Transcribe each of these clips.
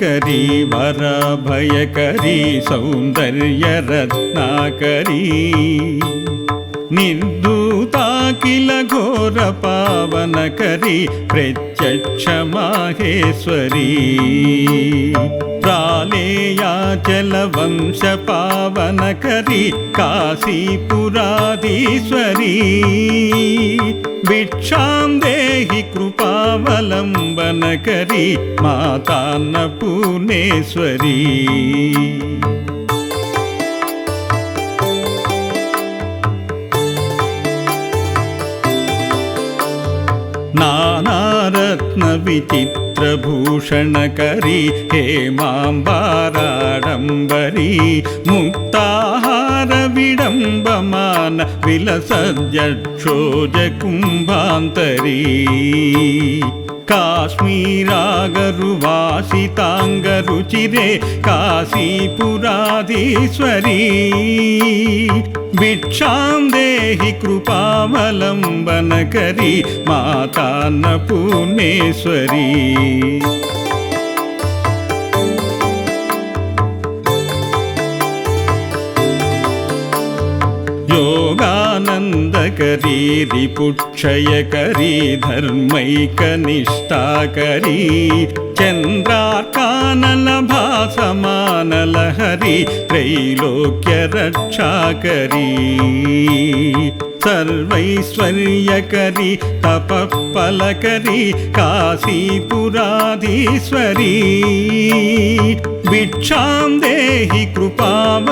నిత్యానందకరీ సౌందర్య సౌందర్యరత్నాకరీ నిర్దూతాకిల ఘోర పావనకరీ ప్రతి चक्षमाहेश्वरी प्रालेयाचलवंशपावनकरी काशीपुराधीश्वरी भिक्षां देहि कृपावलम्बनकरी मातान्नपूर्णेश्वरी चित्रभूषणकरी हे माम्बाराडम्बरी मुक्ताहारविडम्बमान विलसद्यक्षोजकुम्भान्तरी విచిత్రభూషణకరీ హేమాంబారాడంబరీ ముక్తాహార విడంబమాన విలసజ్జక్షోజ కుంభాంతరీ కాశ్మీరాగరువాసితాంగరుచిరే కాశీపురాధీశ్వరీ नन्दकरी पुक्षयकरी धर्मैकनिष्ठाकरी चन्द्रार्कानलभासमा జ్ఞానలహరి త్రైలోక్య రక్షాకరీ సర్వైశ్వర్యకరి తపఫలకరి కాశీపురాధీశ్వరీ. భిక్షాం దేహి కృపావలంబనకరి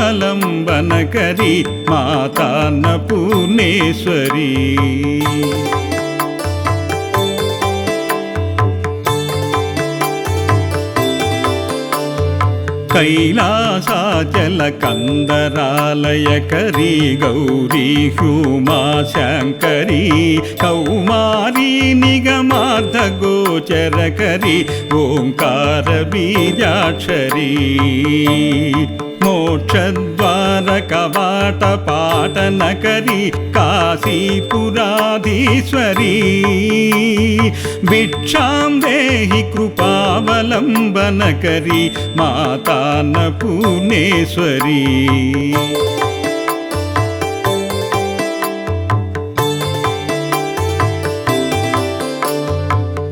మాతాన్న పూర్ణేశ్వరీ కైలాసాచల కందరాలయకరీ గౌరీ హ్యూమాశంకరీ కౌమారీ నిగమార్థ గోచరకరీ ఓంకార బీజాక్షరీ మోక్షద్వార కవాట పాటనకరీ కాశీపురాధీశ్వరీ. భిక్షాం దేహి కృపావలంబనకరి మాతాన్న పూర్ణేశ్వరీ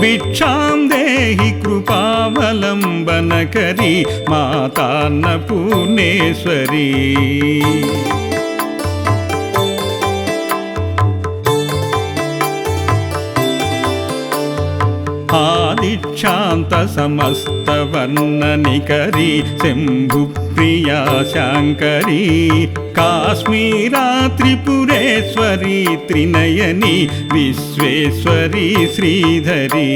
సూత్ర ఖేళనకరీ విజ్ఞాన దీపాంకురీ ఆదిక్షాంత సమస్తవర్ణనికరీ శంభు ప్రియా శాంకరీ కాశ్మీరా త్రిపురేశ్వరీ త్రినయని విశ్వేశ్వరీ శ్రీధరీ.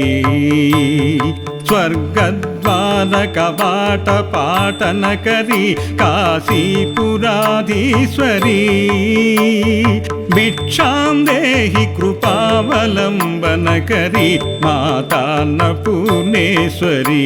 స్వర్గద్వార కవాట పాటనకరీ కాశీపురాధీశ్వరీ భిక్షాం దేహి కృపావలంబనకరీ మాతాన్న పూర్ణేశ్వరీ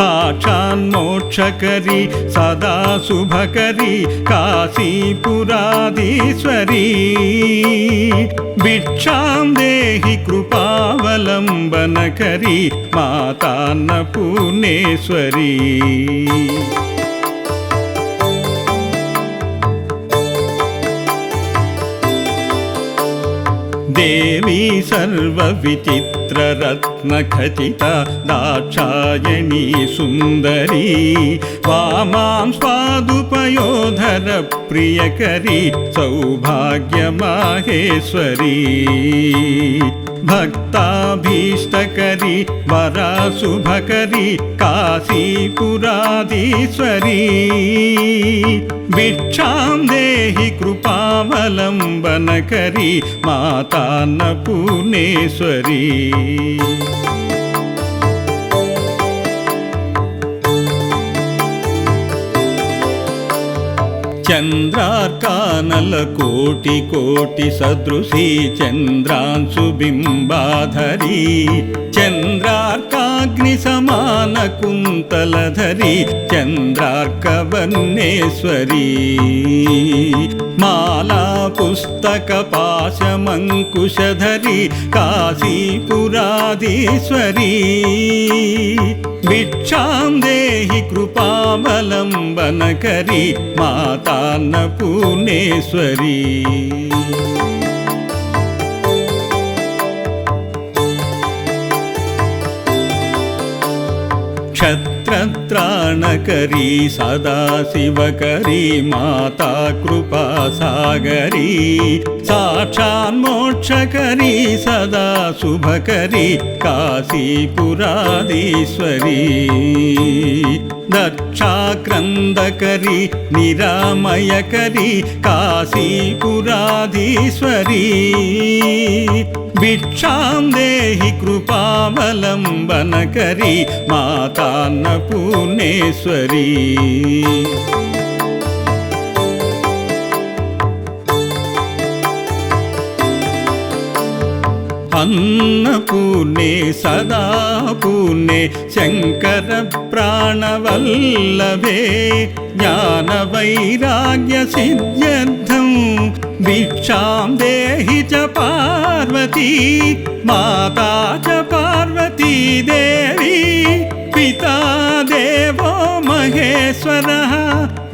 साक्षान्मोक्षकरी सदा शुभकरी काशीपुरादीश्वरी भिक्षां देहि कृपावलम्बनकरी मातान्न पुणेश्वरी देवी सर्वविचित्ररत्नखचिता दाक्षायणी सुन्दरी वा स्वादुपयोधरप्रियकरी सौभाग्यमाहेश्वरी। भक्ताभीष्टकरी वराशुभकरी काशीपुराधीश्वरी। भिक्षां देहि कृपावलम्बनकरी వరాశుభకరి కాశీపురాధీశ్వరీ చంద్రార్కానల కోటి కోటి సదృశీ చంద్రాంశు చంద్రార్కా చంద్రార్కాగ్ని సమాన కుంతలధరి చంద్రార్కవన్నేశ్వరీ. మాలా పుస్తక పాశమంకుశధరి కాశీపురాధీశ్వరీ. భిక్షాం దేహి కృపావలంబనకరి మాతాన్నపూర్ణేశ్వరీ. క్షత్రత్రాణకరీ त्राणकरी सदा शिवकरि माता कृपा सागरी। साक्षा सदा शुभकरी काशीपुरादीश्वरी दक्षाक्रन्दकरी निरामयकरी करि भिक्षां देहि कृपावलम्बन करि माता न புவனேஸ்வரி अन्नपूर्णे सदा पूर्णे शङ्करप्राणवल्लभे ज्ञानवैराग्यसिद्ध्यर्थं भिक्षां देहि च पार्वती माता च पार्वती देवी पिता देवो महेश्वरः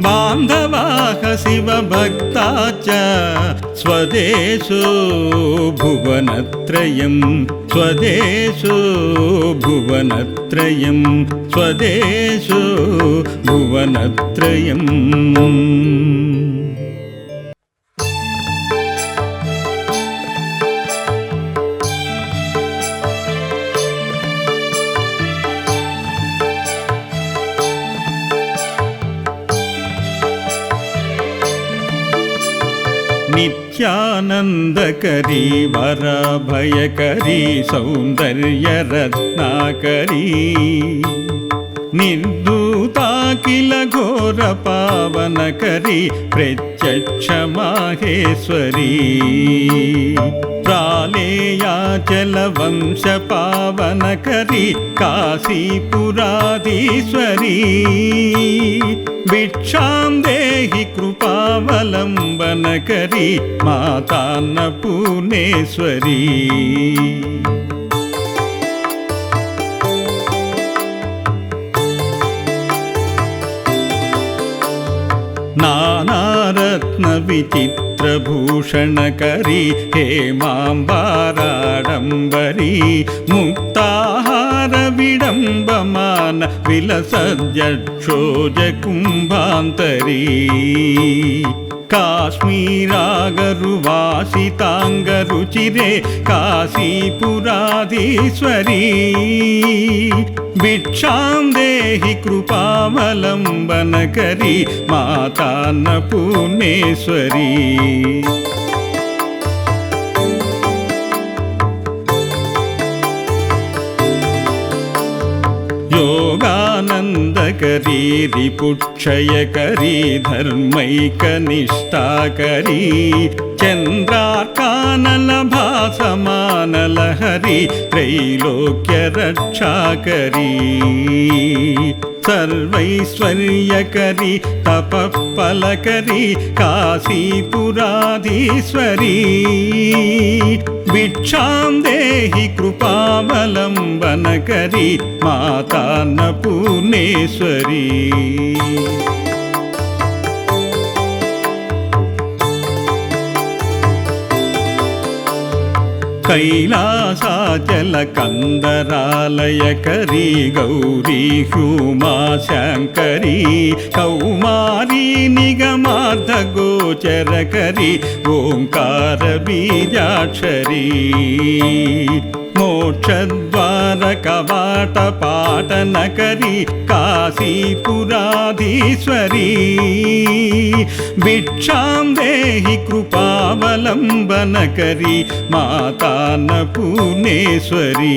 बान्धवाः शिवभक्ता च स्वदेशो भुवनत्रयं स्वदेशो भुवनत्रयं स्वदेशो भुवनत्रयम्। నిత్యానందకరీ వరభయకరీ నిర్దు నిర్దూతాకిల ఘోర పావనకరీ ప్రత్యక్ష మాహేశ్వరీ ప్రాళేయాచల వంశ పావనకరీ కాశీపురాధీశ్వరీ. భిక్షాం దేహి కృపావలంబనకరి మాతాన్న పూర్ణేశ్వరీ रत्नविचित्रभूषणकरी हेमाम्बाराडम्बरी मुक्ताहारविडम्बमान विलसद्यक्षोजकुम्भान्तरी విలసద్యక్షోజ కుంభాంతరీ కాశ్మీరాగరువాసితాంగరుచిరే కాశీపురాధీశ్వరీ. భిక్షాం దేహి కృపావలంబనకరి మాతాన్నపూర్ణేశ్వరీ. योगानन्दकरी रिपुक्षयकरी धर्मैकनिष्ठाकरी ईश्वरी त्रैलोक्यरक्षाकरी सर्वैश्वर्यकरी तपःफलकरी काशीपुराधीश्वरी भिक्षां देहि कृपावलम्बनकरी माता पूर्णेश्वरी కైలాసాచల కందరాలయకరీ గౌరీ హ్యూమా శంకరీ కౌమారీ నిగమార్థ గోచరకరి ఓంకార బీజాక్షరీ మోక్షద్వార కవాట పాటనకరి కాశీపురాధీశ్వరీ భిక్షాం దేహి కృపావలంబనకరి మాతాన్న పూర్ణేశ్వరీ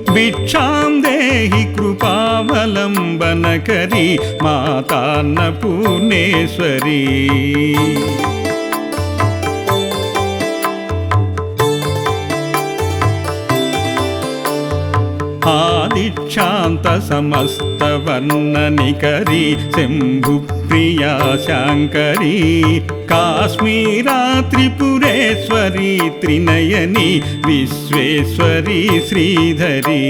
సూత్ర ఖేళనకరి విజ్ఞాన దీపాంకురీ ఆదిక్షాంత సమస్తవర్ణనికరీ శంభు ప్రియా శాంకరీ కాశ్మీరా త్రిపురేశ్వరీ త్రినయని విశ్వేశ్వరీ శ్రీధరీ.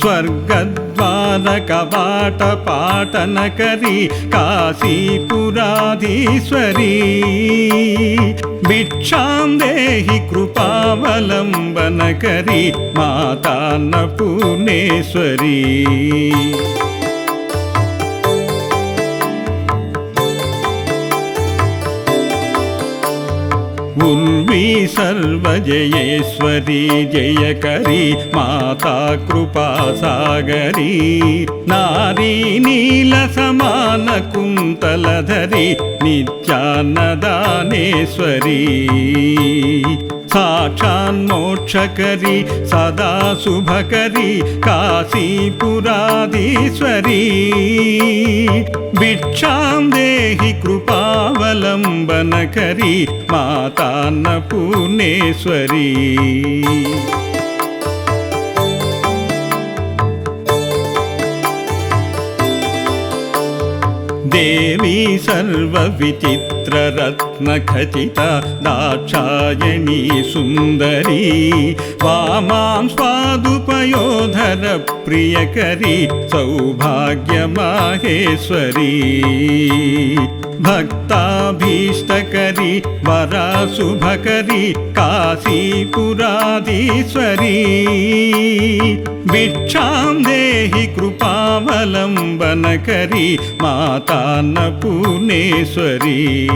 స్వర్గద్వార కవాట పాటనకరి కాశీపురాధీశ్వరీ. భిక్షాం దేహి కృపావలంబనకరి మాతాన్న పూర్ణేశ్వరీ ఉర్వీ సర్వజయేశ్వరీ జయకరి మాతా కృపా సాగరీ నారీ నీల काशान्नोक्षकरी सदा शुभकरी काशीपुरादीश्वरी भिक्षां देहि कृपावलम्बनकरी मातान्न पूणेश्वरी देवी सर्वविचित्र సర్వ విచిత్ర రత్న ఖచిత దాక్షాయణీ సుందరీ. వామాం స్వాదుపయోధర ప్రియకరి సౌభాగ్య మాహేశ్వరీ భక్తాభీష్టకరి వరా శుభకరి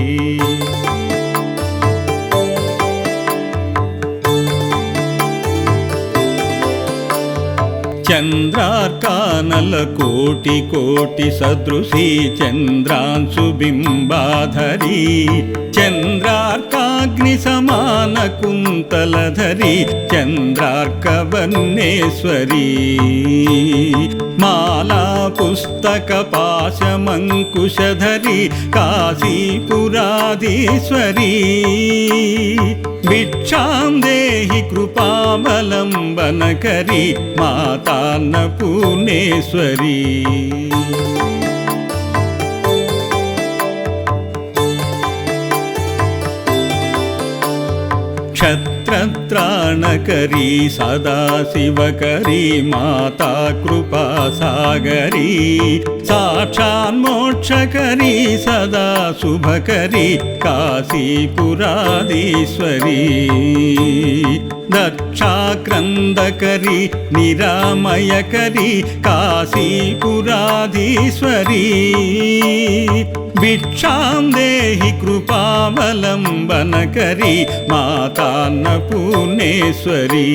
ti. चन्द्रार्कानलकोटिकोटिसदृशी चन्द्रांशुबिम्बाधरी चन्द्रार्काग्निसमानकुन्तलधरी चन्द्रार्कवर्णेश्वरी चन्द्रार्कबन्नेश्वरी माला पुस्तकपाशमङ्कुशधरि काशीपुराधीश्वरी। भिक्षां देहि कृपावलम्बनकरी माता చంద్రార్కాగ్ని त्राणकरी सदा शिवकरि माता कृपा सागरी साक्षान् सदा शुभकरी काशीपुरादीश्वरी दक्षाक्रन्दकरी निरामयकरी करि भिक्षां देहि कृपावलम्बनकरी माता न புவனேஸ்வரி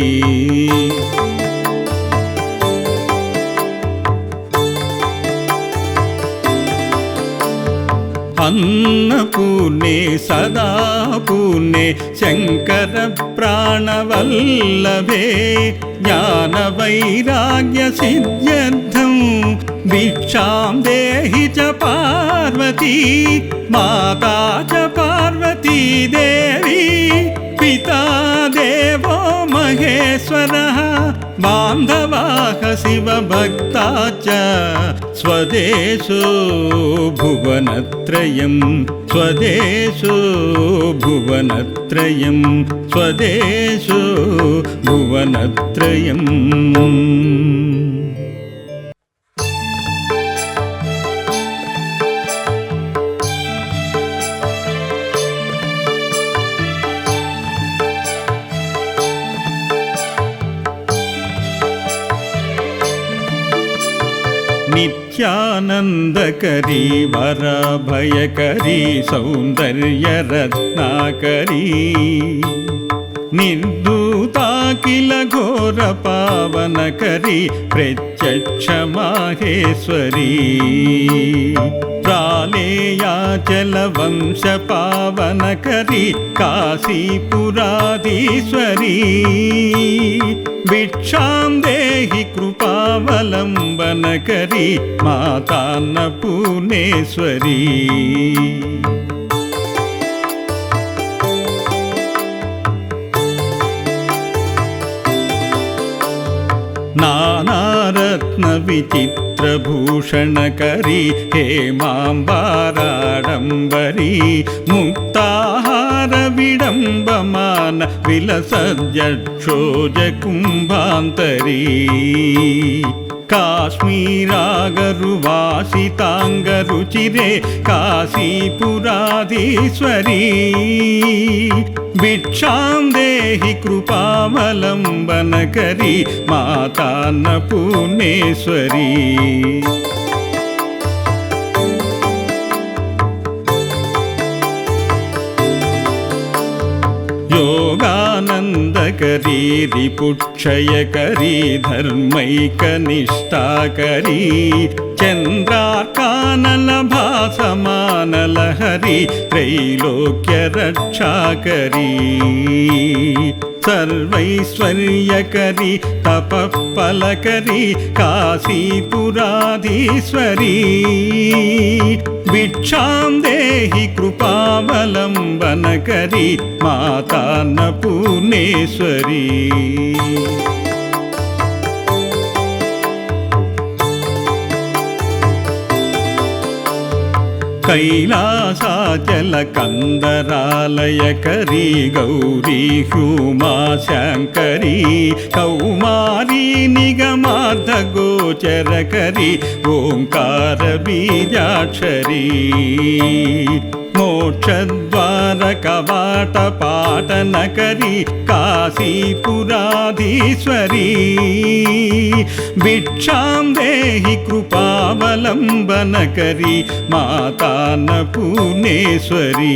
अन्नपूर्णे सदा पूर्णे शङ्करप्राणवल्लभे ज्ञानवैराग्यसिद्ध्यर्थं भिक्षां देहि च पार्वती माता च पार्वती देवी पिता देवो महेश्वरः बान्धवाः शिवभक्ता च स्वदेशो भुवनत्रयं स्वदेशो भुवनत्रयं स्वदेशो भुवनत्रयम्। చ పార్వతీ సౌందర్య పితా నిర్దు మహేశ్వరः బాంధవాः శివభక్తా ఘోర పావనకరీ ప్రత్యక్ష మాహేశ్వరీ ప్రాళేయాచల వంశ పావనకరీ కాశీపురాధీశ్వరీ. భిక్షాం దేహి కృపావలంబనకరీ మాతాన్న పూర్ణేశ్వరీ नानारत्नविचित्रभूषणकरी हेमाम्बाराडम्बरी मुक्ताहारविडम्बमान विलसद्यक्षोजकुम्भान्तरी విడంబమాన విలసజ్జక్షోజ కుంభాంతరీ కాశ్మీరాగరువాసితాంగరుచిరే కాశీపురాధీశ్వరీ. భిక్షాం దేహి కృపావలంబనకరీ आनन्दकरीरिपुक्षयकरी धर्मैकनिष्ठाकरी चन्द्रार्कानलभासमा ईश्वरी त्रैलोक्यरक्षाकरी सर्वैश्वर्यकरी तपःफलकरी काशीपुराधीश्वरी भिक्षां देहि कृपावलम्बनकरी माता न पूर्णेश्वरी కైలాసాచల కందరాలయకరీ గౌరీ హ్యూమా శంకరీ కౌమారీ నిగమార్థ గోచరకరీ ఓంకార బీజాక్షరీ మోక్షద్వార కవాట పాటనకరీ కాశీపురాధీశ్వరీ భిక్షాం దేహి కృపావలంబనకరి మాతాన్న పూర్ణేశ్వరీ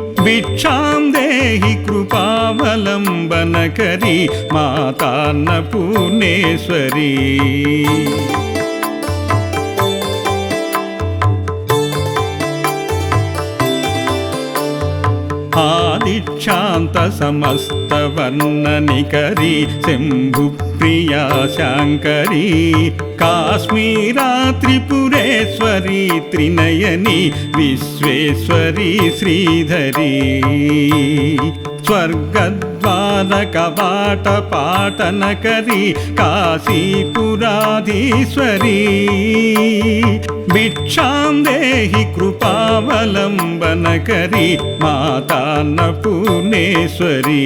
సూత్ర ఖేళనకరీ విజ్ఞాన దీపాంకురీ శ్రీ విశ్వేశమన ప్రమోదనకరీ కాశీపురాధీశ్వరీ ఆదిక్షాంత సమస్త శంభు ప్రియా శాంకరీ. కాశ్మీరా త్రిపురేశ్వరీ త్రినయని విశ్వేశ్వరీ శ్రీధరీ. స్వర్గద్వార కవాట పాటనకరీ కాశీపురాధీశ్వరీ. భిక్షాం దేహి కృపావలంబనకరీ మాతాన్న పూర్ణేశ్వరీ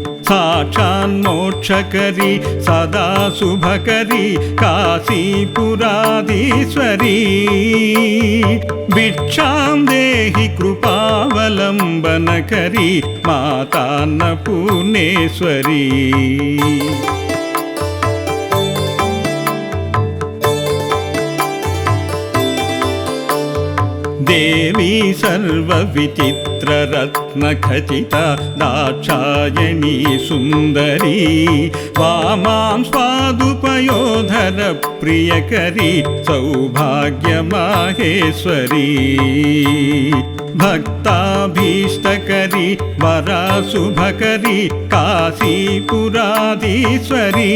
సమాన కుంతలధరి నిత్యాన్నదానేశ్వరీ సాక్షాన్మోక్షకరి సదా శుభకరి కాశీపురాధీశ్వరీ భిక్షాం దేహి కృపావలంబనకరి మాతాన్న పూర్ణేశ్వరీ దేవీ సర్వవిచిత్రరత్నఖచిత దాక్షాయణీ సుందరీ. వామాం స్వాదుపయోధర ప్రియకరి సౌభాగ్యమాహేశ్వరీ. భక్తాభీష్టకరి వరాశుభకరి కాశీపురాధీశ్వరీ.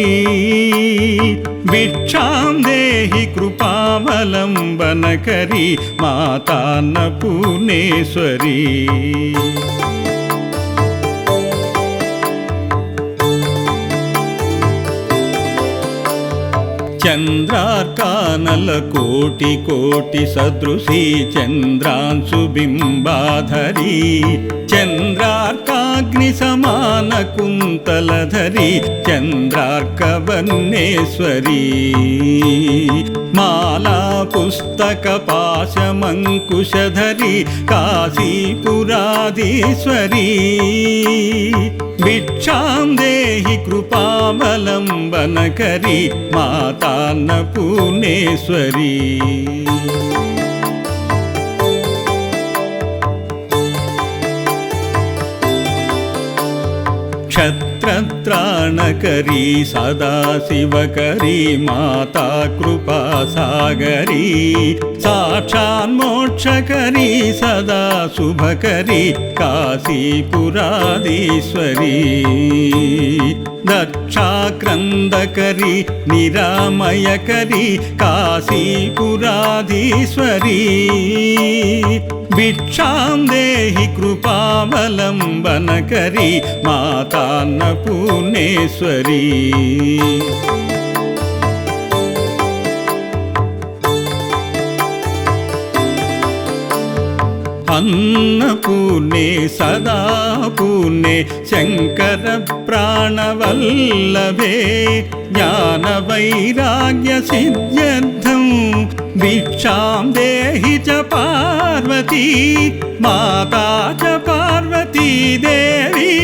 భిక్షాం దేహి కృపావలంబనకరి మాతాన్న పూర్ణేశ్వరీ చంద్రార్కానల కోటి కోటి సదృశీ చంద్రాంశు చంద్రార్కా अग्निसमानकुन्तलधरि चन्द्रार्कवर्णेश्वरी माला पुस्तकपाशमङ्कुशधरि काशीपुरादीश्वरी भिक्षाम् देहि कृपावलम्बनकरी माता न पूनेश्वरी नक्षत्र कृत्राणकरि सदा शिवकरि माता कृपा सागरी साक्षा सदा शुभकरी काशीपुरादीश्वरी। दक्षाक्रन्दकरी निरामयकरी करि भिक्षां देहि कृपावलम्बनकरी माता न பூனேஸ்வரி अन्नपूर्णे सदा पूर्णे शङ्करप्राणवल्लभे ज्ञानवैराग्यसिद्ध्यर्थं भिक्षां देहि च पार्वती माता च पार्वती देवी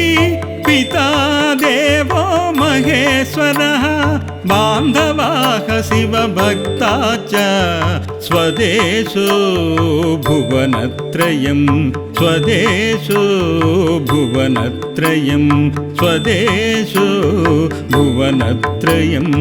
पिता देवो महेश्वरः बान्धवाः शिवभक्ता च स्वदेशो भुवनत्रयं स्वदेशो भुवनत्रयं स्वदेशो भुवनत्रयम्।